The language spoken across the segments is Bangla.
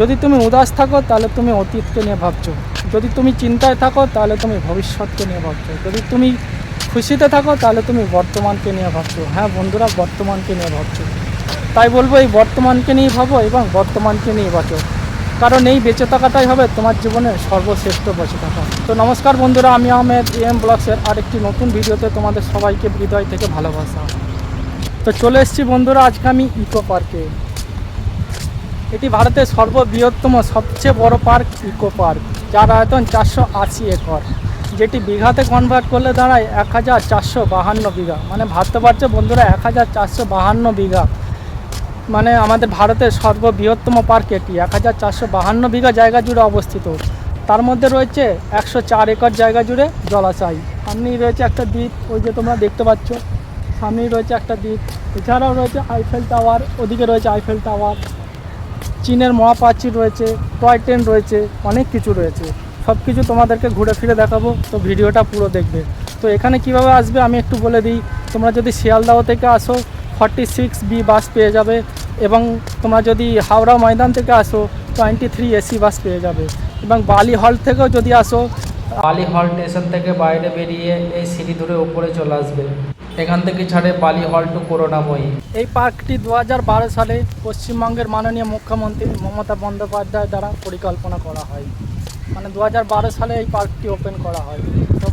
যদি তুমি উদাস থাকো, তাহলে তুমি অতীতকে নিয়ে ভাবছ। যদি তুমি চিন্তায় থাকো, তাহলে তুমি ভবিষ্যৎকে নিয়ে ভাবছ। যদি তুমি খুশিতে থাকো, তাহলে তুমি বর্তমানকে নিয়ে ভাবছ। হ্যাঁ বন্ধুরা, বর্তমানকে নিয়ে ভাবছ। তাই বলব, এই বর্তমানকে নিয়ে ভাবো এবং বর্তমানকে নিয়ে বাঁচো। কারণ এই বেঁচে থাকাটাই হবে তোমার জীবনের সর্বশ্রেষ্ঠ বেঁচে থাকা। তো নমস্কার বন্ধুরা, আমি আহমেদ, এম ব্লগসের আরেকটি নতুন ভিডিওতে তোমাদের সবাইকে হৃদয় থেকে ভালোবাসা। তো চলে এসেছি বন্ধুরা, আজকে আমি ইকো পার্কে। এটি ভারতের সর্ববৃহত্তম, সবচেয়ে বড় পার্ক, ইকো পার্ক, যার আয়তন চারশো আশি একর, যেটি বিঘাতে কনভার্ট করলে দাঁড়ায় এক হাজার চারশো বাহান্ন বিঘা। মানে ভাবতে পারছ বন্ধুরা এক হাজার চারশো বাহান্ন বিঘা। মানে আমাদের ভারতের সর্ববৃহত্তম পার্ক এটি এক হাজার চারশো বাহান্ন বিঘা জায়গা জুড়ে অবস্থিত। তার মধ্যে রয়েছে একশো চার একর জায়গা জুড়ে জলাশয়। সামনেই রয়েছে একটা দ্বীপ, ওই যে তোমরা দেখতে পাচ্ছ। সামনেই রয়েছে একটা দ্বীপ, এছাড়াও রয়েছে আইফেল টাওয়ার ওদিকে রয়েছে আইফেল টাওয়ার চীনের মহাপ্রাচীর রয়েছে, টয় ট্রেন রয়েছে, অনেক কিছু রয়েছে। সব কিছু তোমাদেরকে ঘুরে ফিরে দেখাবো, তো ভিডিওটা পুরো দেখবে। তো এখানে কীভাবে আসবে আমি একটু বলে দিই, তোমরা যদি শিয়ালদাহ থেকে আসো ফর্টি সিক্স বি বাস পেয়ে যাবে এবং তোমরা যদি হাওড়া ময়দান থেকে আসো টোয়েন্টি থ্রি এসি বাস পেয়ে যাবে। এবং বালি হল থেকেও যদি আসো, বালি হল স্টেশন থেকে বাইরে বেরিয়ে এই সিঁড়ি ধরে উপরে চলে আসবে। এখান থেকে ছাড়ে বালি হল টু করোনাময়ী এই পার্কটি দু হাজার বারো সালে পশ্চিমবঙ্গের মাননীয় মুখ্যমন্ত্রী মমতা বন্দ্যোপাধ্যায় দ্বারা পরিকল্পনা করা হয়। মানে দু হাজার বারো সালে এই পার্কটি ওপেন করা হয়। তো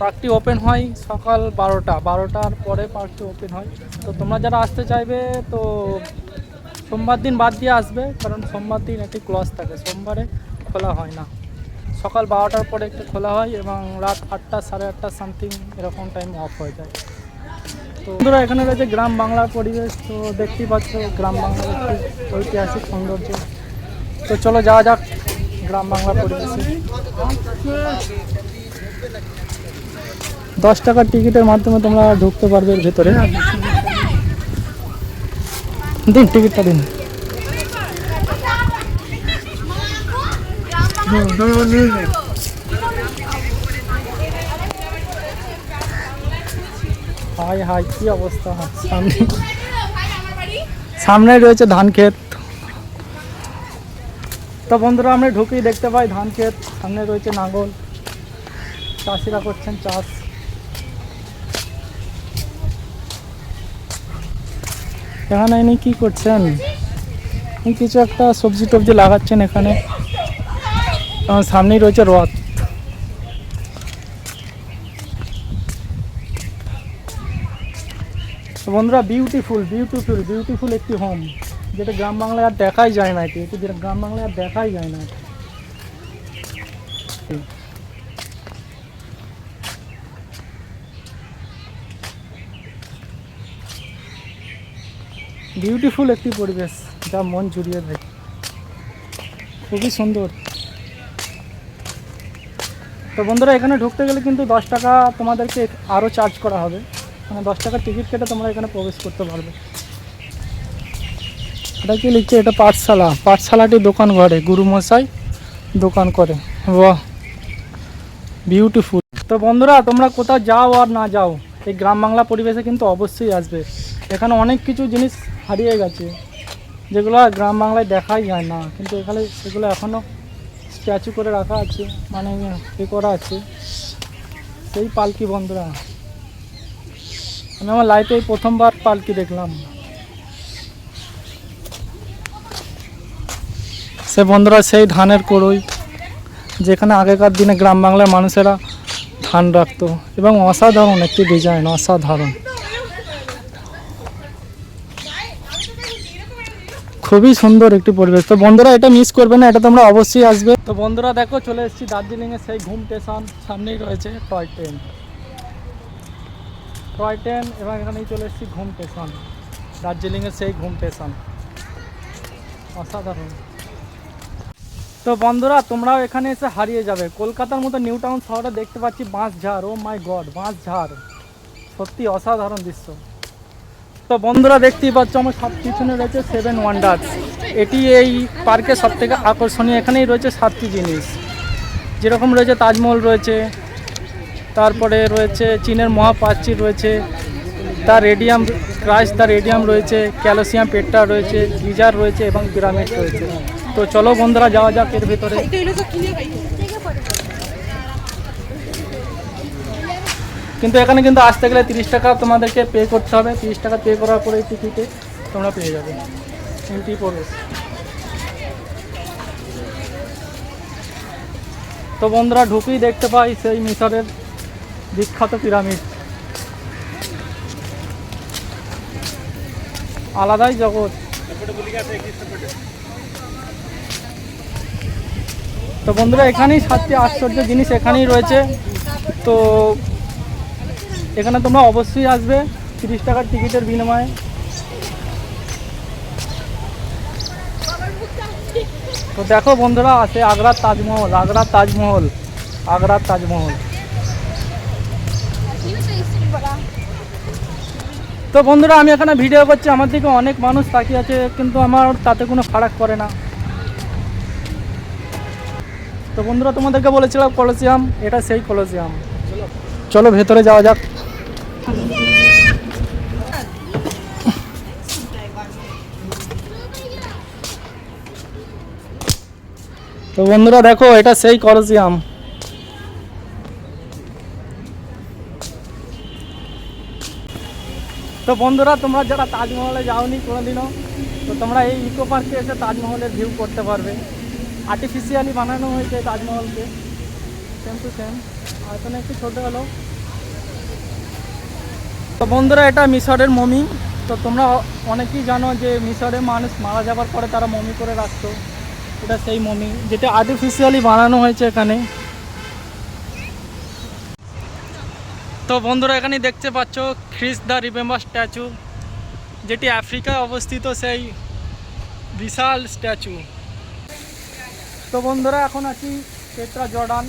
পার্কটি ওপেন হয় সকাল বারোটা। বারোটার পরে পার্কটি ওপেন হয়। তো তোমরা যারা আসতে চাইবে, তো সোমবার দিন বাদ দিয়ে আসবে, কারণ সোমবার দিন একটি ক্লস থাকে। সোমবারে খোলা হয় না। সকাল বারোটার পরে একটু খোলা হয় এবং রাত আটটা, সাড়ে আটটা সামথিং এরকম টাইম অফ হয়ে যায়। তো বন্ধুরা, এখানে রয়েছে গ্রাম বাংলার পরিবেশ। তো দেখতেই পাচ্ছ, গ্রাম বাংলার একটি ঐতিহাসিক সৌন্দর্য। তো চলো যাওয়া যাক গ্রাম বাংলার পরিবেশে। দশ টাকার টিকিটের মাধ্যমে তোমরা ঢুকতে পারবে ভেতরে। দিন, টিকিটটা দিন। হাই হাই কি অবস্থা? সামনে সামনে রয়েছে ধান ক্ষেত। তো বন্ধুরা আমরা ঢুকেই দেখতে পাই ধান ক্ষেত। সামনে রয়েছে নাঙ্গল। চাষিরা করছেন চাষ। এখানে ইনি কি করছেন? কিছু একটা সবজি টবজি লাগাচ্ছেন এখানে। আমার সামনেই রয়েছে রথ। বন্ধুরা বিউটিফুল বিউটিফুল বিউটিফুল একটি হোম যেটা গ্রাম বাংলায় আর দেখাই যায় না এটি এটি যেটা গ্রাম বাংলায় আর দেখাই যায় না বিউটিফুল একটি পরিবেশ, যা মন জুড়িয়ে দেয়। খুবই সুন্দর। তো বন্ধুরা, এখানে ঢুকতে গেলে কিন্তু দশ টাকা তোমাদেরকে আরও চার্জ করা হবে। মানে দশ টাকার টিকিট কেটে তোমরা এখানে প্রবেশ করতে পারবে। এটা কি লিখছে? এটা পাঠশালা। পাঠশালাটি দোকান ঘরে। গুরুমশাই দোকান করে। বাহ! বিউটিফুল তো বন্ধুরা, তোমরা কোথাও যাও আর না যাও, এই গ্রাম বাংলা পরিবেশে কিন্তু অবশ্যই আসবে। এখানে অনেক কিছু জিনিস হারিয়ে গেছে, যেগুলো গ্রাম বাংলায় দেখাই যায় না। কিন্তু এখানে সেগুলো এখনও স্ট্যাচু করে রাখা আছে মানে এ করা আছে। সেই পালকি বন্ধুরা। আমি আমার লাইফে প্রথমবার পালকি দেখলাম। সে বন্ধুরা, সেই ধানের কড়ই, যেখানে আগেকার দিনে গ্রাম বাংলার মানুষেরা ধান রাখতো। এবং অসাধারণ একটি ডিজাইন অসাধারণ। খুবই সুন্দর একটি পরিবেশ। তো বন্ধুরা, এটা মিস করবে না, এটা তোমরা অবশ্যই আসবে। তো বন্ধুরা, দেখো, চলে এসেছি দার্জিলিংয়ের সেই ঘুম স্টেশন সামনেই রয়েছে টয় ট্রেন। টয় ট্রেন এবং এখানেই চলে এসেছি ঘুম স্টেশন দার্জিলিংয়ের সেই ঘুম স্টেশন অসাধারণ। তো বন্ধুরা, তোমরাও এখানে এসে হারিয়ে যাবে। কলকাতার মতো নিউ টাউন শহরে দেখতে পাচ্ছি বাঁশঝাড়। ও মাই গড বাঁশঝাড়। সত্যি অসাধারণ দৃশ্য। তো বন্ধুরা দেখতেই পাচ্ছ, আমার সব পিছনে রয়েছে সেভেন ওয়ান্ডার্স এটি এই পার্কের সব থেকে আকর্ষণীয়, এখানেই রয়েছে সাতটি জিনিস। যেরকম রয়েছে তাজমহল রয়েছে, তারপরে রয়েছে চীনের মহাপ্রাচীর রয়েছে তার রেডিয়াম ক্রাইস তার রেডিয়াম রয়েছে, ক্যালসিয়াম পেট্টা রয়েছে, গিজার রয়েছে এবং পিরামিড রয়েছে। তো চলো বন্ধুরা, যাওয়া যাক এর ভিতরে। কিন্তু এখানে কিন্তু আসতে গেলে তিরিশ টাকা তোমাদেরকে পে করতে হবে। তিরিশ টাকা পে করার পরে টিকিটে তোমরা পেয়ে যাবে। এন্ট্রি প্রবেশ তো বন্ধুরা ঢুকেই দেখতে পাই সেই মিশরের বিখ্যাত পিরামিড। আলাদাই জগৎ। তো বন্ধুরা এখানেই সাতটি আশ্চর্য জিনিস এখানেই রয়েছে। তো এখানে তোমরা অবশ্যই আসবে, তিরিশ টাকার টিকিটের বিনিময়ে। তো দেখো বন্ধুরা, আছে আগ্রার তাজমহল আগ্রার তাজমহল আগ্রার তাজমহল। তো বন্ধুরা, আমি এখানে ভিডিও করছি, আমার দিকে অনেক মানুষ তাকিয়ে আছে, কিন্তু আমার তাতে কোনো ফারাক পড়ে না। তো বন্ধুরা, তোমাদেরকে বলেছিলাম কলসিয়াম, এটা সেই কলসিয়াম। চলো, ভেতরে যাওয়া যাক। তো বন্ধুরা দেখো, এটা সেই কলসিয়াম। তো বন্ধুরা, তোমরা যারা তাজমহলে যাওনি কোনোদিনও, তো তোমরা এই ইকো পার্কে এসে তাজমহলের ভিউ করতে পারবে। আর্টিফিশিয়ালি বানানো হয়েছে তাজমহলকে। সেম টু সেম এখানে একটু ছোটো হলো। তো বন্ধুরা, এটা মিশরের মমি। তো তোমরা অনেকেই জানো যে মিশরে মানুষ মারা যাবার পরে তারা মমি করে রাখতো। এটা সেই মমি, যেটা আর্টিফিশিয়ালি বানানো হয়েছে এখানে। তো বন্ধুরা, এখানে দেখতে পাচ্ছ খ্রিস দ্য রিমেম্বার স্ট্যাচু, যেটি আফ্রিকায় অবস্থিত সেই বিশাল স্ট্যাচু। তো বন্ধুরা, এখন আছি পেট্রা জর্ডান।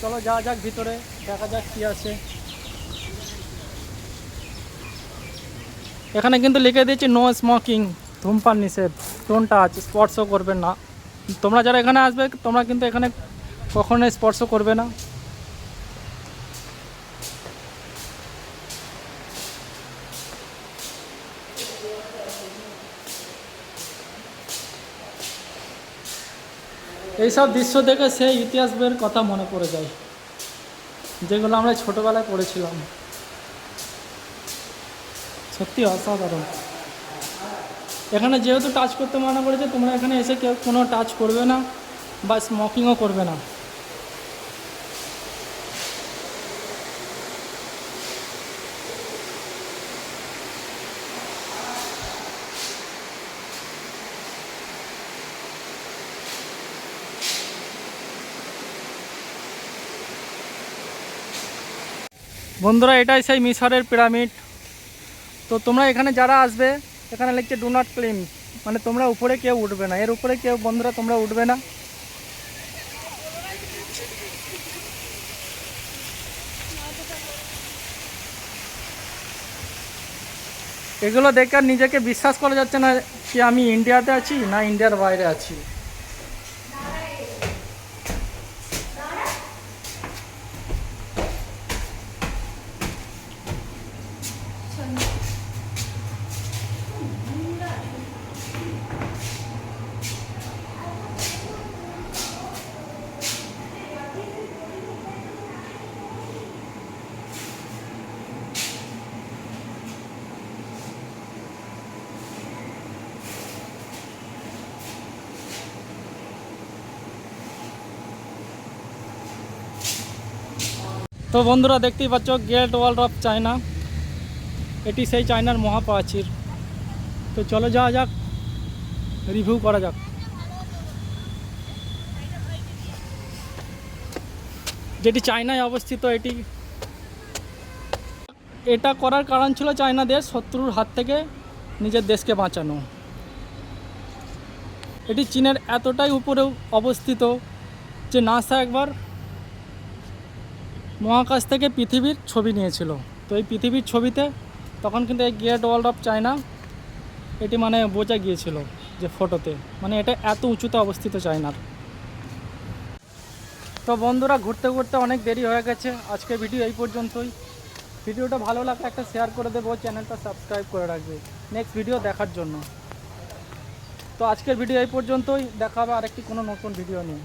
চলো যা যাক ভিতরে, দেখা যাক কী আছে। এখানে কিন্তু লিখে দিয়েছি নো স্মোকিং ধূমপান নিষেধ। ডোন্ট টাচ স্পর্শ করবেন না। তোমরা যারা এখানে আসবে, তোমরা কিন্তু এখানে কখনোই স্পর্শ করবে না। এইসব দৃশ্য দেখে সেই ইতিহাস বইয়ের কথা মনে পড়ে যায়, যেগুলো আমরা ছোটোবেলায় পড়েছিলাম। সত্যি অসাধারণ। এখানে যেহেতু টাচ করতে মানা করেছে, তোমরা এখানে এসে কেউ কোনো টাচ করবে না বা স্মোকিংও করবে না। বন্ধুরা, এটাই সেই মিশরের পিরামিড। তো তোমরা এখানে যারা আসবে এখানে লিখছে ডু নট ক্লিম মানে তোমরা উপরে কেউ উঠবে না। এর উপরে কেউ, বন্ধুরা, তোমরা উঠবে না। এগুলো দেখে নিজেকে বিশ্বাস করা যাচ্ছে না কি আমি ইন্ডিয়াতে আছি না ইন্ডিয়ার বাইরে আছি। তো বন্ধুরা দেখতেই পাচ্ছ গ্রেট ওয়ার্ল্ড অফ চায়না এটি সেই চায়নার মহাপ্রাচীর। তো চলো যাওয়া যাক রিভিউ করা যাক। যেটি চায়নায় অবস্থিত, এটি এটা করার কারণ ছিল চায়না দেশ, শত্রুর হাত থেকে নিজের দেশকে বাঁচানো। এটি চীনের এতটাই উপরে অবস্থিত যে নাসা একবার মহাকাশ থেকে পৃথিবীর ছবি নিয়েছিল। তো এই পৃথিবীর ছবিতে তখন কিন্তু এই গ্রেট ওয়ার্ল্ড অফ চায়না এটি মানে বোঝা গিয়েছিল যে ফটোতে। মানে এটা এত উঁচুতে অবস্থিত চায়নার। তো বন্ধুরা, ঘুরতে ঘুরতে অনেক দেরি হয়ে গেছে। আজকে ভিডিও এই পর্যন্তই। ভিডিওটা ভালো লাগলে একটা শেয়ার করে দেবো, চ্যানেলটা সাবস্ক্রাইব করে রাখবে। নেক্সট ভিডিও দেখার জন্য। তো আজকের ভিডিও এই পর্যন্তই। দেখা হবে আরেকটি কোনো নতুন ভিডিও নিয়ে।